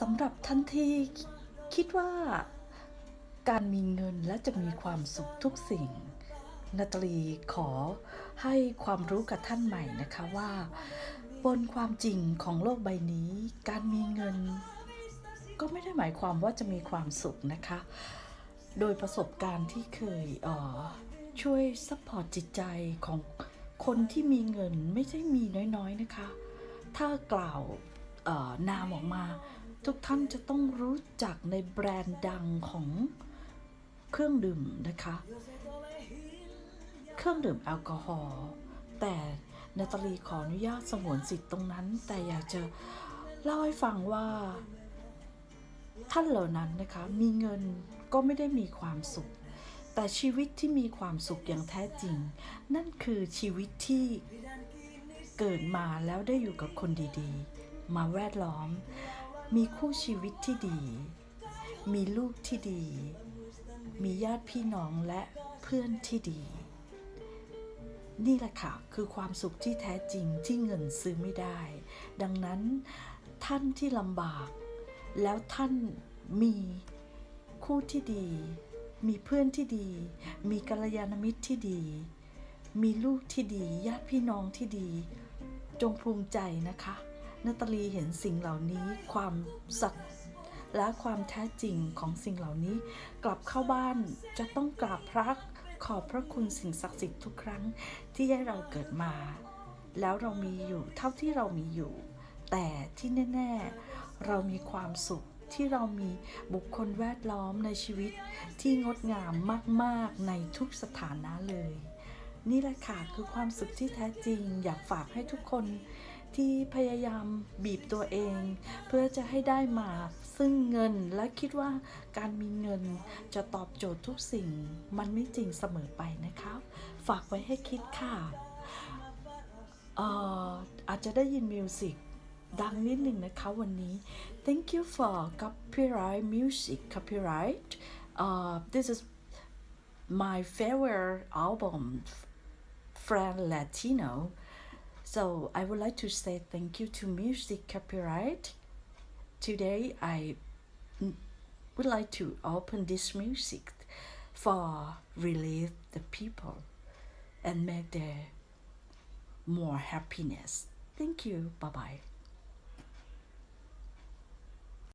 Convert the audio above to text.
สำหรับท่านที่คิดว่า การมีเงินและจะมีความสุขทุกสิ่งนาตาลีขอให้ความรู้กับท่านใหม่นะคะว่า บนความจริงของโลกใบนี้ การมีเงิน ก็ไม่ได้หมายความว่าจะมีความสุขนะคะ โดยประสบการณ์ที่เคยเออช่วยซัพพอร์ตจิตใจของคนที่มีเงินไม่ใช่มีน้อยๆนะคะ ถ้ากล่าวออนามออกมา ทุกท่านจะต้องรู้จักในแบรนด์ดังของเครื่องดื่มนะคะ เครื่องดื่มแอลกอฮอล์แต่นาตาลีขออนุญาตสงวนสิทธิ์ตรงนั้น แต่อยากจะเล่าให้ฟังว่า ท่านเหล่านั้นนะคะ มีเงินก็ไม่ได้มีความสุข แต่ชีวิตที่มีความสุขอย่างแท้จริง นั่นคือชีวิตที่เกิดมาแล้วได้อยู่กับคนดีๆ มาแวดล้อม มีคู่ชีวิตที่ดี มีลูกที่ดี มีญาติพี่น้องและเพื่อนที่ดี นี่แหละค่ะ คือความสุขที่แท้จริงที่เงินซื้อไม่ได้ ดังนั้นท่านที่ลำบาก แล้วท่านมีคู่ที่ดี มีเพื่อนที่ดี มีกัลยาณมิตรที่ดี มีลูกที่ดี ญาติพี่น้องที่ดี จงภูมิใจนะคะ นาตาลีเห็นสิ่งเหล่านี้ความสัตย์และความแท้จริงของสิ่งเหล่านี้ กลับเข้าบ้านจะต้องกราบพระขอบพระคุณสิ่งศักดิ์สิทธิ์ทุกครั้งที่ให้เราเกิดมา แล้วเรามีอยู่เท่าที่เรามีอยู่ แต่ที่แน่ ๆ เรามีความสุขที่เรามีบุคคลแวดล้อมในชีวิตที่งดงามมาก ๆ ในทุกสถานะเลย นี่แหละค่ะคือความสุขที่แท้จริง อยากฝากให้ทุกคน ที่พยายามบีบตัวเอง เพื่อจะให้ได้มาซึ่งเงินและคิดว่าการมีเงินจะตอบโจทย์ทุกสิ่ง มันไม่จริงเสมอไปนะคะฝากไว้ให้คิดค่ะอออาจจะได้ยินมิวสิกดังนิดหนึ่งนะคะวันนี้ thank you for copyright music copyright uh, this is my favorite album Friend Latino so I would like to say thank you to music copyright. Today I would like to open this music for relieve the people and make their more happiness. Thank you. Bye bye